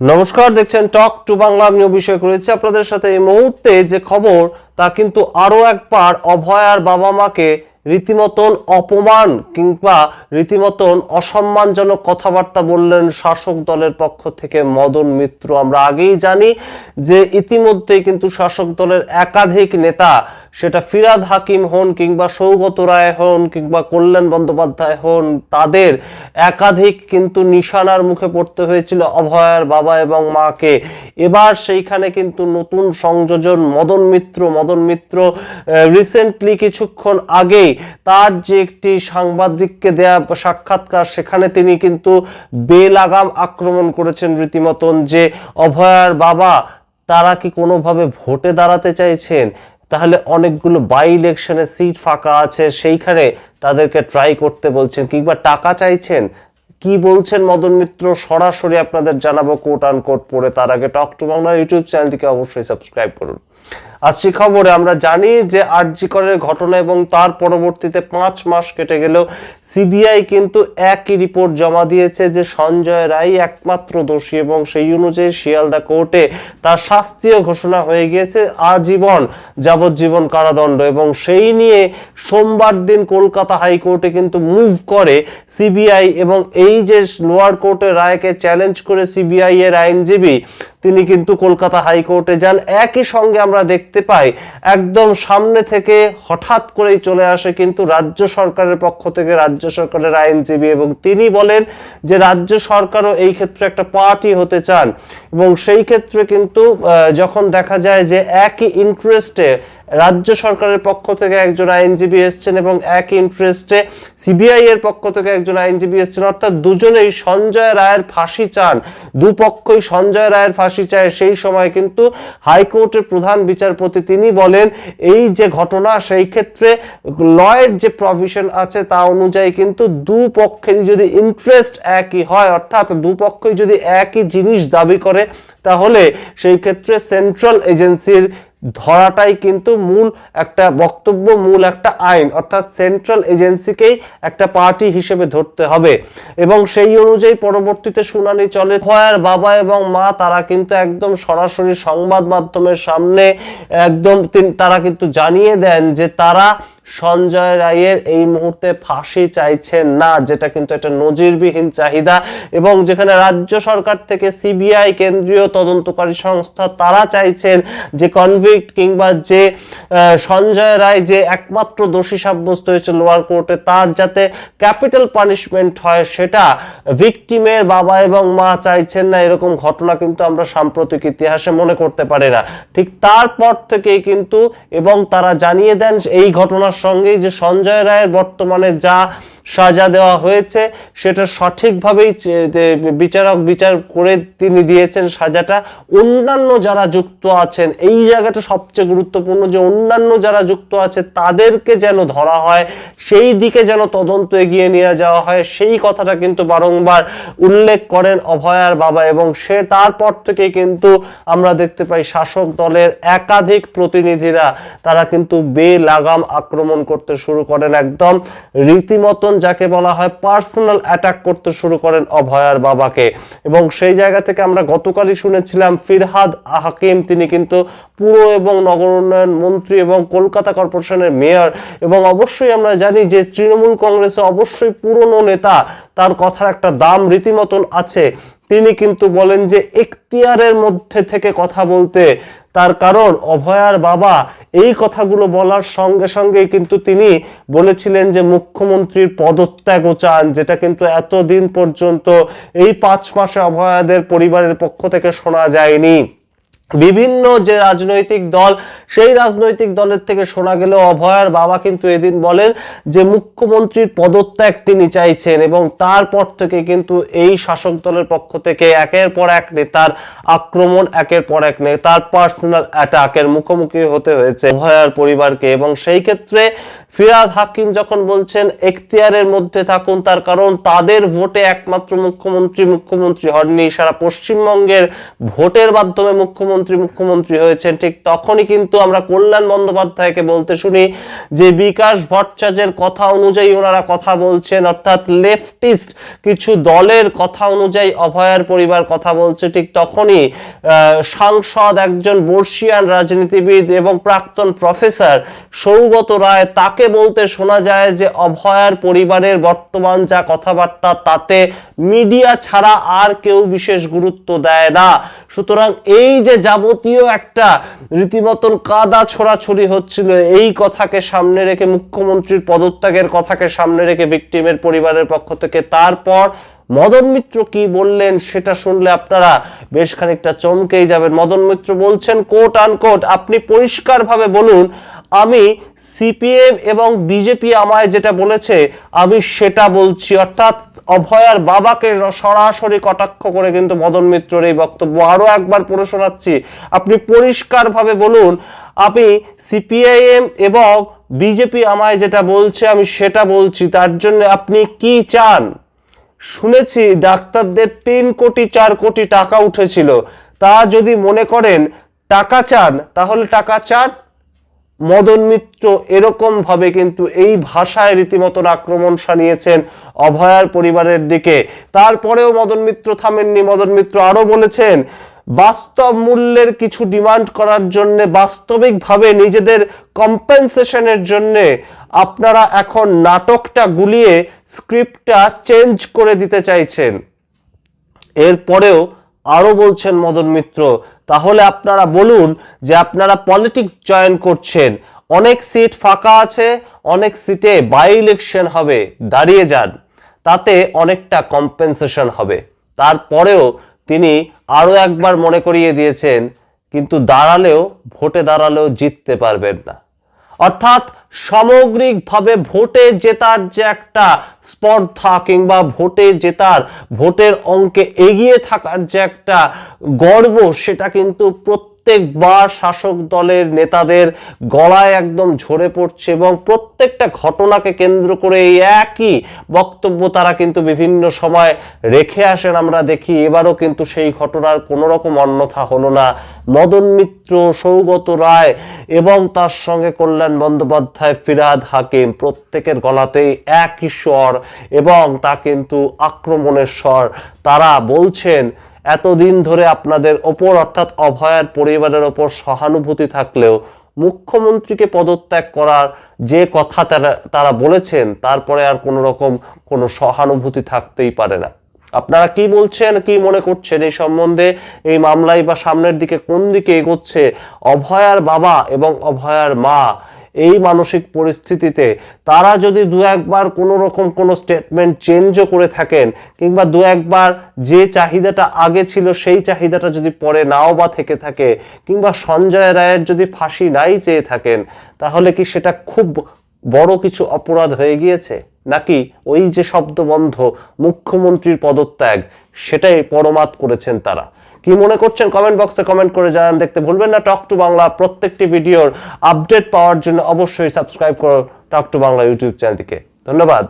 নমস্কার, দেখছেন talk to Bangla আমি অভিষেক রয়েছে আপনাদের সাথে। এই মুহূর্তে যে খবর, তা কিন্তু আরও একবার অভয়ার বাবা মাকে রীতিমতন অপমান কিংবা রীতিমতন অসম্মানজনক কথাবার্তা বললেন শাসক দলের পক্ষ থেকে মদন মিত্র। আমরা আগেই জানি যে ইতিমধ্যেই কিন্তু শাসক দলের একাধিক নেতা সেটা ফিরাদ হাকিম হন কিংবা সৌগত রায় হন কিংবা কল্যাণ বন্দ্যোপাধ্যায় হন, তাদের একাধিক কিন্তু নিশানার মুখে পড়তে হয়েছিল অভয়ার বাবা এবং মাকে। এবার সেইখানে কিন্তু নতুন সংযোজন মদন মিত্র। মদন মিত্র রিসেন্টলি কিছুক্ষণ আগেই তার যে একটি সাংবাদিককে দেয়া সাক্ষাৎকার, সেখানে তিনি কিন্তু বেলাগাম আক্রমণ করেছেন রীতিমতন যে অভয়ার বাবা তারা কি কোনোভাবে ভোটে দাঁড়াতে চাইছেন? তাহলে অনেকগুলো বাই ইলেকশনে সিট ফাঁকা আছে, সেইখানে তাদেরকে ট্রাই করতে বলছেন কিংবা টাকা চাইছেন? কি বলছেন মদন মিত্র? সরাসরি আপনাদের জানাব কোট আনকোট পড়ে। তার আগে টক টু বাংলা ইউটিউব চ্যানেলটিকে অবশ্যই সাবস্ক্রাইব করুন। আজকে খবরে আমরা জানি যে আরজি করের ঘটনা এবং তার পরবর্তীতে পাঁচ মাস কেটে গেলেও সিবিআই কিন্তু একই রিপোর্ট জমা দিয়েছে যে সঞ্জয় রায় একমাত্র দোষী এবং সেই অনুযায়ী শিয়ালদা কোর্টে তার শাস্তিও ঘোষণা হয়ে গিয়েছে আজীবন যাবজ্জীবন কারাদণ্ড এবং সেই নিয়ে সোমবার দিন কলকাতা হাইকোর্টে কিন্তু মুভ করে সিবিআই এবং এই যে লোয়ার কোর্টের রায়কে চ্যালেঞ্জ করে সিবিআই এর আইনজীবী তিনি কিন্তু কলকাতা হাইকোর্টে যান। একই সঙ্গে আমরা দেখতে পাই, একদম সামনে থেকে হঠাৎ করেই চলে আসে কিন্তু রাজ্য সরকারের পক্ষ থেকে রাজ্য সরকারের আইনজীবী এবং তিনি বলেন যে রাজ্য সরকারও এই ক্ষেত্রে একটা পার্টি হতে চান এবং সেই ক্ষেত্রে কিন্তু যখন দেখা যায় যে একই ইন্টারেস্টে রাজ্য সরকারের পক্ষ থেকে একজন আইনজীবী এসছেন এবং এক ইন্টারেস্টে সিবিআই এর পক্ষ থেকে একজন আইনজীবী এসছেন। অর্থাৎ দুজনেই সঞ্জয় রায়ের ফাঁসি চান। দুপক্ষই সঞ্জয় রায়ের ফাঁসি চায় সেই সময় কিন্তু হাইকোর্টের প্রধান বিচারপতি তিনি বলেন, এই যে ঘটনা, সেই ক্ষেত্রে লয়ের যে প্রভিশন আছে তা অনুযায়ী কিন্তু দুপক্ষেরই যদি ইন্টারেস্ট একই হয়, অর্থাৎ দুপক্ষই যদি একই জিনিস দাবি করে, তাহলে সেই ক্ষেত্রে সেন্ট্রাল এজেন্সির ধরাটাই কিন্তু মূল একটা বক্তব্য, মূল একটা আইন। অর্থাৎ সেন্ট্রাল এজেন্সিকেই একটা পার্টি হিসেবে ধরতে হবে। এবং সেই অনুযায়ী পরবর্তীতে শুনানি চলে। ভয়ার বাবা এবং মা, তারা কিন্তু একদম সরাসরি সংবাদ মাধ্যমের সামনে একদম তারা কিন্তু জানিয়ে দেন যে তারা সঞ্জয় রায়ের এই মুহূর্তে ফাঁসি চাইছেন না, যেটা কিন্তু একটা নজিরবিহীন চাহিদা। এবং যেখানে রাজ্য সরকার থেকে সিবিআই, কেন্দ্রীয় তদন্তকারী সংস্থা তারা চাইছেন যে কনভিক্ট কিংবা যে সঞ্জয় রায় যে একমাত্র দোষী সাব্যস্ত হয়েছে লোয়ার কোর্টে, তার যাতে ক্যাপিটাল পানিশমেন্ট হয় সেটা ভিকটিমের বাবা এবং মা চাইছেন না, এরকম ঘটনা কিন্তু আমরা সাম্প্রতিক ইতিহাসে মনে করতে পারি না। ঠিক তারপর থেকেই কিন্তু, এবং তারা জানিয়ে দেন এই ঘটনার সঙ্গেই যে সঞ্জয় রায়ের বর্তমানে যা সাজা দেওয়া হয়েছে। সেটা সঠিকভাবেই বিচারক বিচার করে তিনি দিয়েছেন সাজাটা। অন্যান্য যারা যুক্ত আছেন, এই জায়গাটা সবচেয়ে গুরুত্বপূর্ণ যে, অন্যান্য যারা যুক্ত আছে, তাদেরকে যেন ধরা হয়, সেই দিকে যেন তদন্ত এগিয়ে নিয়ে যাওয়া হয়, সেই কথাটা কিন্তু বারংবার উল্লেখ করেন অভয়ার বাবা এবং সে তারপর থেকে কিন্তু আমরা দেখতে পাই শাসক দলের একাধিক প্রতিনিধিরা, তারা কিন্তু বেলাগাম আক্রমণ করতে শুরু করেন একদম। রীতিমতন যাকে বলা হয় পার্সোনাল অ্যাটাক করতে শুরু করেন অভয়ার বাবাকে। এবং সেই জায়গা থেকে আমরা গতকালই শুনেছিলাম, ফিরহাদ হাকিম, তিনি কিন্তু পুর এবং নগর উন্নয়ন মন্ত্রী এবং কলকাতা কর্পোরেশনের মেয়র। এবং অবশ্যই আমরা জানি যে তৃণমূল কংগ্রেসে অবশ্যই পুরনো নেতা, তার কথার একটা দাম রীতিমতন আছে। তিনি কিন্তু বলেন যে এখতিয়ারের মধ্যে থেকে কথা বলতে তার কারণ অভয়ার বাবা। এই কথাগুলো বলার সঙ্গে সঙ্গেই কিন্তু তিনি বলেছিলেন যে মুখ্যমন্ত্রীর পদত্যাগও চান, যেটা কিন্তু এতদিন পর্যন্ত এই পাঁচ মাসে অভয়াদের পরিবারের পক্ষ থেকে শোনা যায়নি। বিভিন্ন যে রাজনৈতিক দল, সেই রাজনৈতিক দলের থেকে শোনা গেলেও অভয়ার বাবা কিন্তু এদিন বলেন যে মুখ্যমন্ত্রীর পদত্যাগ তিনি চাইছেন এবং তারপর থেকে কিন্তু এই শাসক দলের পক্ষ থেকে একের পর এক নেতার আক্রমণ, একের পর এক নেতার পার্সোনাল অ্যাটাকের মুখোমুখি হতে হয়েছে অভয়ার পরিবারকে এবং সেই ক্ষেত্রে ফিরাদ হাকিম যখন বলছেন, এখতিয়ারের মধ্যে থাকুন, তার কারণ তাদের ভোটে একমাত্র মুখ্যমন্ত্রী মুখ্যমন্ত্রী হননি। সারা পশ্চিমবঙ্গের ভোটের মাধ্যমে মুখ্যমন্ত্রী মুখ্যমন্ত্রী হয়েছেন। ঠিক তখনই কিন্তু আমরা কল্যাণ বন্দ্যোপাধ্যায়কে বলতে শুনি যে, বিকাশ ভট্টাচার্যের কথা অনুযায়ী ওনারা কথা বলছেন, অর্থাৎ লেফটিস্ট কিছু দলের কথা অনুযায়ী অভয়ার পরিবার কথা বলছে। ঠিক তখনই সাংসদ একজন বর্ষিয়ান রাজনীতিবিদ এবং প্রাক্তন প্রফেসর সৌগত রায় তাকে বলতে শোনা যায় যে অভয়ার পরিবারের বর্তমান যা কথাবার্তা, তাতে মিডিয়া ছাড়া আর কেউ বিশেষ গুরুত্ব দেয় না। সুতরাং এই যে যাবতীয় একটা রীতিমতন কাদা ছোড়াছড়ি হচ্ছিল, এই কথাকে সামনে রেখে মুখ্যমন্ত্রীর পদত্যাগের কথাকে সামনে রেখে ভিকটিমের পরিবারের পক্ষ থেকে তারপর মদন মিত্র কি বললেন সেটা শুনলে আপনারা বেশ খানিকটা চমকেই যাবেন। মদন মিত্র বলছেন কোট আনকোট আপনি পরিষ্কারভাবে বলুন আমি সিপিএম এবং বিজেপি আমায় যেটা বলেছে, আমি সেটা বলছি। অর্থাৎ অভয়ার বাবাকে সরাসরি কটাক্ষ করে কিন্তু মদন মিত্রর এই বক্তব্য আরও একবার পড়ে শোনাচ্ছি। আপনি পরিষ্কারভাবে বলুন, আমি সিপিআইএম এবং বিজেপি আমায় যেটা বলছে, আমি সেটা বলছি। তার জন্য আপনি কি চান? শুনেছি ডাক্তারদের তিন কোটি, চার কোটি টাকা উঠেছিল। তা যদি মনে করেন, টাকা চান, তাহলে টাকা চান। মদন মিত্র এরকম ভাবে কিন্তু এই ভাষায় রীতিমতন আক্রমণ সানিয়েছেন অভয়ার পরিবারের দিকে। তারপরেও মদন মিত্র থামেননি। মদন মিত্র আরও বলেছেন, বাস্তব মূল্যের কিছু ডিমান্ড করার জন্য, বাস্তবিকভাবে নিজেদের কম্পেনসেশনের জন্য আপনারা এখন নাটকটা গুলিয়ে স্ক্রিপ্টটা চেঞ্জ করে দিতে চাইছেন। এরপরেও আরও বলছেন মদন মিত্র, তাহলে আপনারা বলুন যে আপনারা পলিটিক্স জয়েন করছেন, অনেক সিট ফাঁকা আছে, অনেক সিটে বাই ইলেকশন হবে, দাঁড়িয়ে যান, তাতে অনেকটা কম্পেনসেশন হবে। তারপরেও তিনি আরও একবার মনে করিয়ে দিয়েছেন, কিন্তু দাঁড়ালেও, ভোটে দাঁড়ালেও জিততে পারবেন না। অর্থাৎ সামগ্রিকভাবে ভোটে জেতার যে একটা স্পর্ধা কিংবা ভোটে জেতার, ভোটের অঙ্কে এগিয়ে থাকার যে একটা গর্ব, সেটা কিন্তু প্রত্যেকবার শাসক দলের নেতাদের গলায় একদম ঝরে পড়ছে এবং প্রত্যেকটা ঘটনাকে কেন্দ্র করে এই একই বক্তব্য তারা কিন্তু বিভিন্ন সময় রেখে আসেন। আমরা দেখি এবারও কিন্তু সেই ঘটনার কোনো রকম অন্যথা হলো না। মদন মিত্র, সৌগত রায় এবং তার সঙ্গে কল্যাণ বন্দ্যোপাধ্যায়, ফিরাদ হাকিম প্রত্যেকের গলাতেই একই স্বর এবং তা কিন্তু আক্রমণের স্বর। তারা বলছেন এতদিন ধরে আপনাদের ওপর, অর্থাৎ অভয়ার পরিবারের ওপর সহানুভূতি থাকলেও মুখ্যমন্ত্রীকে পদত্যাগ করার যে কথা তারা তারা বলেছেন, তারপরে আর কোনো রকম কোনো সহানুভূতি থাকতেই পারে না। আপনারা কি বলছেন, কি মনে করছেন এই সম্বন্ধে? এই মামলায় বা সামনের দিকে কোন দিকে এগোচ্ছে? অভয়ার বাবা এবং অভয়ার মা এই মানসিক পরিস্থিতিতে তারা যদি দু একবার কোনো রকম কোনো স্টেটমেন্ট চেঞ্জও করে থাকেন, কিংবা দু একবার যে চাহিদাটা আগে ছিল সেই চাহিদাটা যদি পরে নাও বা থেকে থাকে, কিংবা সঞ্জয় রায়ের যদি ফাঁসি নাই চেয়ে থাকেন, তাহলে কি সেটা খুব বড় কিছু অপরাধ হয়ে গিয়েছে? নাকি ওই যে শব্দবন্ধ মুখ্যমন্ত্রীর পদত্যাগ, সেটাই পরমাত করেছেন তারা? কি মনে করছেন? কমেন্ট বক্সে কমেন্ট করে জানান। দেখতে ভুলবেন না। টক টু বাংলা প্রত্যেকটি ভিডিওর আপডেট পাওয়ার জন্য অবশ্যই সাবস্ক্রাইব করো টক টু বাংলা ইউটিউব চ্যানেলটিকে ধন্যবাদ।